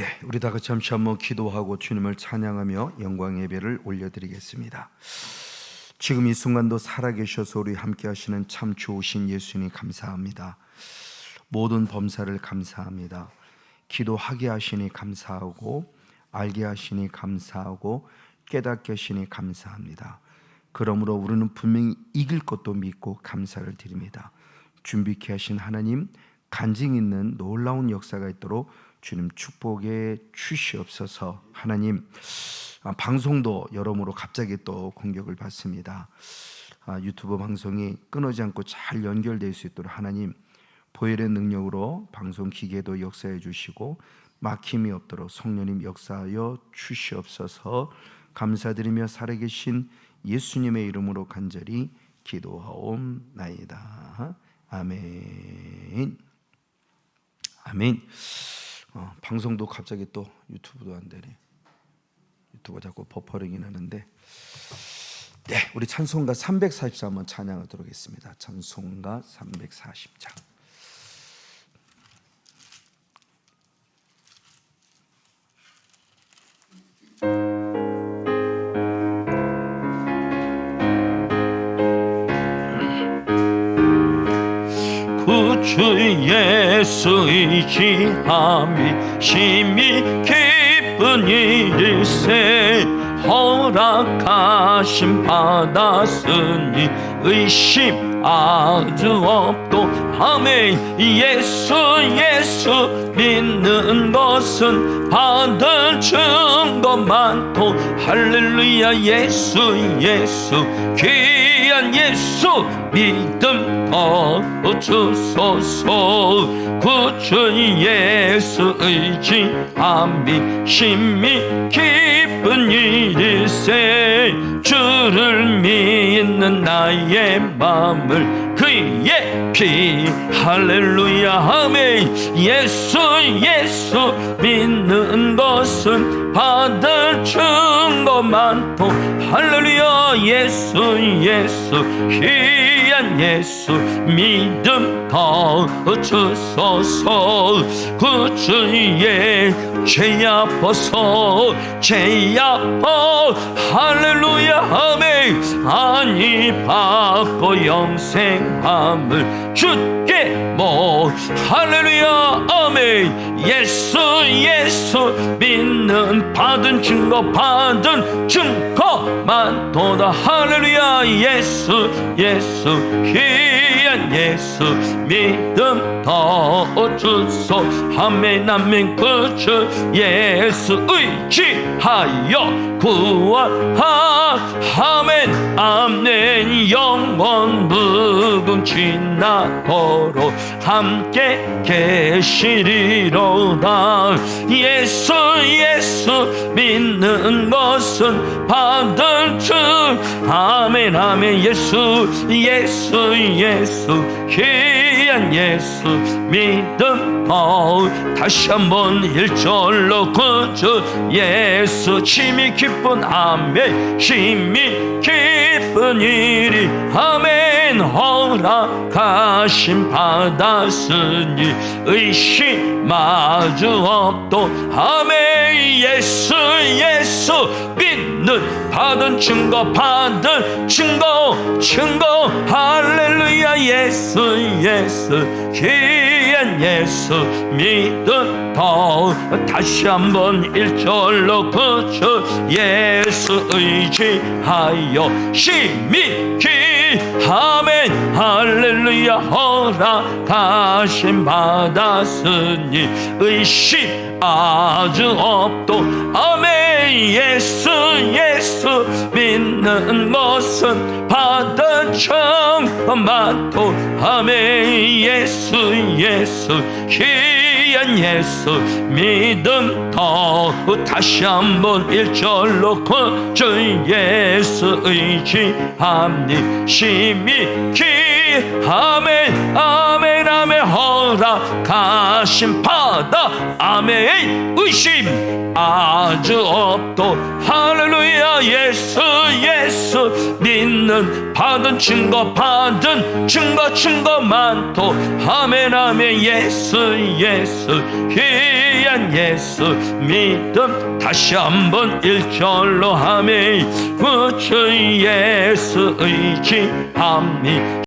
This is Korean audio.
네, 우리 다 같이 잠시 한번 기도하고 주님을 찬양하며 영광 예배를 올려드리겠습니다. 지금 이 순간도 살아계셔서 우리 함께 하시는 참 좋으신 예수님 감사합니다. 모든 범사를 감사합니다. 기도하게 하시니 감사하고 알게 하시니 감사하고 깨닫게 하시니 감사합니다. 그러므로 우리는 분명히 이길 것도 믿고 감사를 드립니다. 준비케 하신 하나님 간증 있는 놀라운 역사가 있도록 주님 축복해 주시옵소서. 하나님 아, 방송도 여러모로 갑자기 또 공격을 받습니다. 아, 유튜브 방송이 끊어지 않고 잘 연결될 수 있도록 하나님 보혈의 능력으로 방송 기계도 역사해 주시고 막힘이 없도록 성령님 역사하여 주시옵소서. 감사드리며 살아계신 예수님의 이름으로 간절히 기도하옵나이다. 아멘. 아멘. 어, 방송도 갑자기 또 유튜브도 안 되네. 유튜브가 자꾸 버퍼링이 나는데. 네, 우리 찬송가 344 한번 찬양하도록 하겠습니다. 찬송가 340장. 주 예수 의지함이 심히 기쁜 일일세 허락하심 받았으니 의심 아주 없도 아멘. 예수 예수 믿는 것은 받은 증거 많도 할렐루야. 예수 예수 귀 한 예수 믿음 더 주소서. 구주 예수 의지함이 심히 기쁜 일일세. 주를 믿는 나의 마음을 그의 피 할렐루야 아멘. 예수 예수 믿는 것은 받을 증거 많도 할렐루야 예수 예수 귀한 예수 믿음 더 주소서. 구주의 죄 아파서 죄 아파. 할렐루야 아멘. 아니 받고 영생함을 주께 뭐 할렐루야 아멘. 예수 예수 믿는 받은 증거 받은 증거만 도다. 할렐루야 예수 예수 He 귀한 예수 믿음 더 주소 아멘 아멘 그주 예수 의지하여 구원하 아멘 아멘 영원 묵음 지나도록 함께 계시리로다. 예수 예수 믿는 것은 받은 줄. 아멘 아멘. 예수 예수 예수 귀한 예수 믿음 더 다시 한번 일절로 그저 예수. 심히 기쁜 아멘. 심히 기쁜 일이 아멘. 허락하심 받았으니 의심 마주 없도. 아멘. 예수 예수. 믿는 받은 증거 받은 증거 증거 할렐루야 예수 예수 귀한 예수 믿음 더 다시 한번 일절로 그저 예수 의지하여 심히 기하멘 할렐루야 허락하심 받았으니 의심 아주 없도 아멘 예수 예수 믿는 것은 받은 청만도 아멘 예수 예수 귀한 예수 믿음 더 다시 한번 일절로 그저 예수 의지함니 심히 기 아멘 아멘 허락하신 바다. 아멘. 의심 아주 없도. 할렐루야 예수 예수. 믿는 받은 증거 받은 증거 증거 많도 아멘 아멘. 예수 예수. 귀한 예수. 믿음 다시 한번 일절로 아멘. 구주 예수 의지합니다